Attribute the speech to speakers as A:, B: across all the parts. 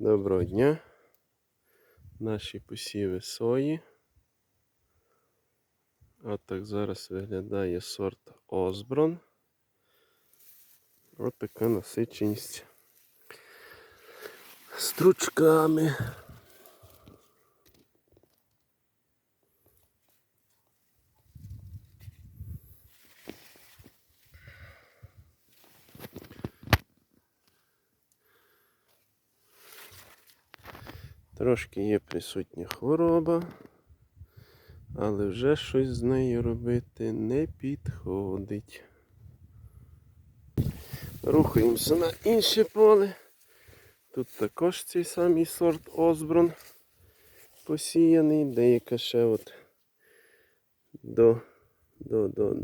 A: Доброго дня. Наші посіви сої. От так зараз виглядає сорт Озброн. От така насиченість стручками. Трошки є присутня хвороба, але вже щось з нею робити не підходить. Рухаємося на інше поле. Тут також цей самий сорт Осброн посіяний, деяка ще от до, до, до,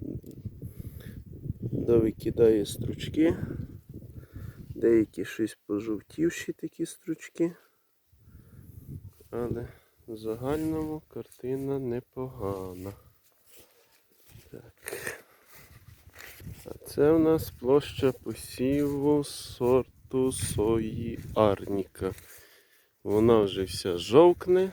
A: до викидає стручки, деякі щось пожовтівші такі стручки. Але в загальному картина непогана. Так. А це у нас площа посіву сорту сої Арніка. Вона вже вся жовкне,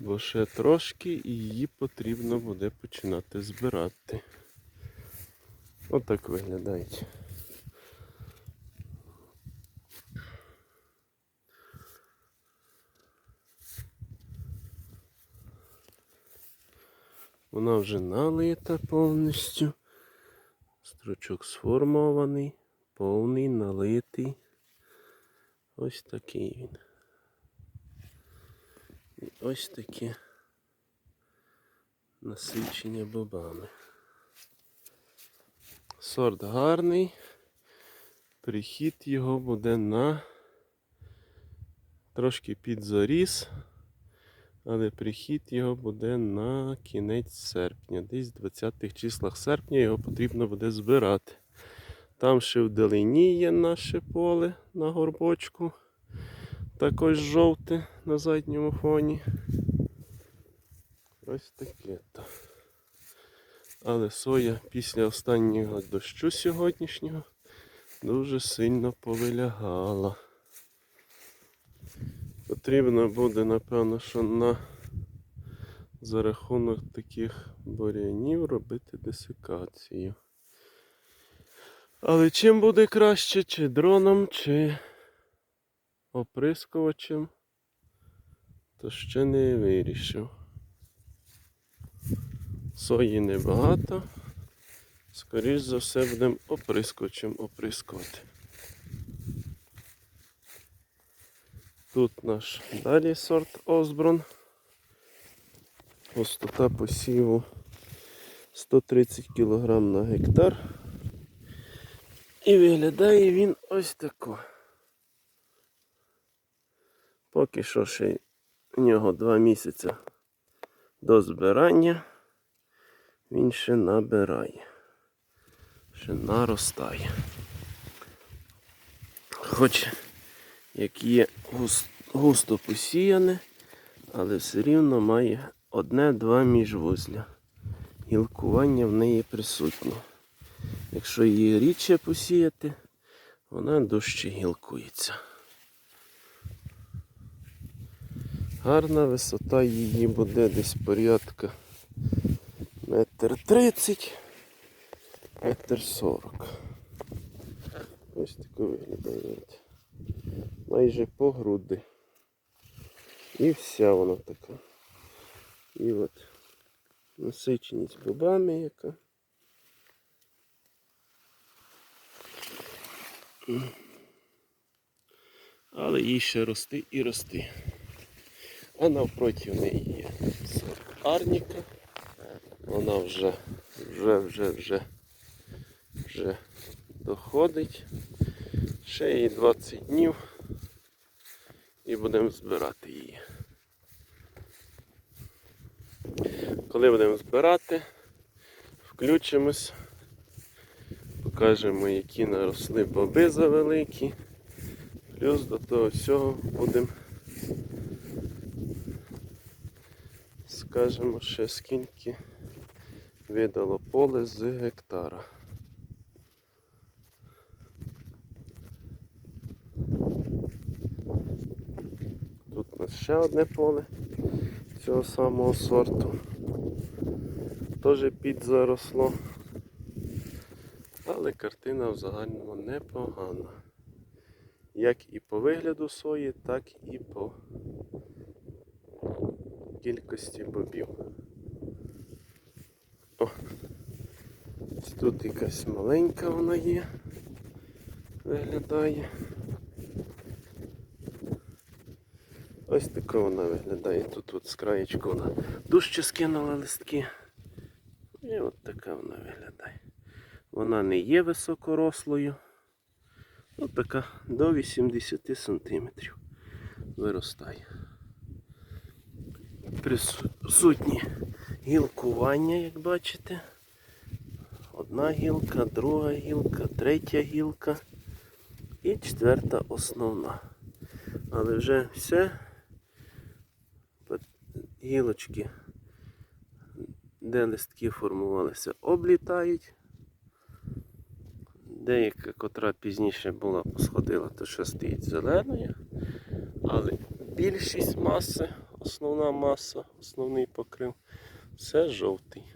A: бо ще трошки і її потрібно буде починати збирати. Отак виглядають. Вона вже налита повністю. Стручок сформований, повний, налитий. Ось такий він. І ось таке насичення бобами. Сорт гарний. Прихід його буде на трошки під заріс, але прихід його буде на кінець серпня. Десь в 20-х числах серпня його потрібно буде збирати. Там ще вдалині є наше поле на горбочку. Також жовте на задньому фоні. Ось таке то. Але соя після останнього дощу сьогоднішнього дуже сильно повилягала. Потрібно буде, напевно, що на за рахунок таких бур'янів робити десикацію. Але чим буде краще, чи дроном, чи оприскувачем, то ще не вирішив. Сої небагато. Скоріш за все будемо оприскувачем оприскувати. Тут наш далі сорт Осброн. Густота посіву 130 кг на гектар. І виглядає він ось тако. Поки що ще в нього 2 місяці до збирання. Він ще набирає. Ще наростає. Хоч як є гус- густо посіяне, але все рівно має одне-два міжвузля. Гілкування в неї присутнє. Якщо її рідше посіяти, вона дужче гілкується. Гарна висота її буде десь порядка метр тридцять, метр сорок. Ось таке виглядає. Майже по груди. І вся вона така. І от насиченість бобами яка. Але їй ще рости і рости. А навпроти в неї є арніка. Вона вже, вже, вже, вже, вже доходить. Ще їй 20 днів і будемо збирати її. Коли будемо збирати, включимось, покажемо, які наросли боби завеликі. Плюс до того всього будемо, скажемо ще скільки видало поле з гектара. Ось ще одне поле цього самого сорту. Теж підзаросло. Але картина в загальному непогана. Як і по вигляду сої, так і по кількості бобів. О, тут якась маленька вона є. Виглядає. Ось така вона виглядає. Тут от з краєчку вона дужче скинула листки. І от така вона виглядає. Вона не є високорослою. Ось така до 80 сантиметрів виростає. Присутні гілкування, як бачите. Одна гілка, друга гілка, третя гілка і четверта основна. Але вже все гілочки, де листки формувалися, облітають. Деяка, котра пізніше була посходила, то ще стоїть зеленою. Але більшість маси, основна маса, основний покрив, все жовтий.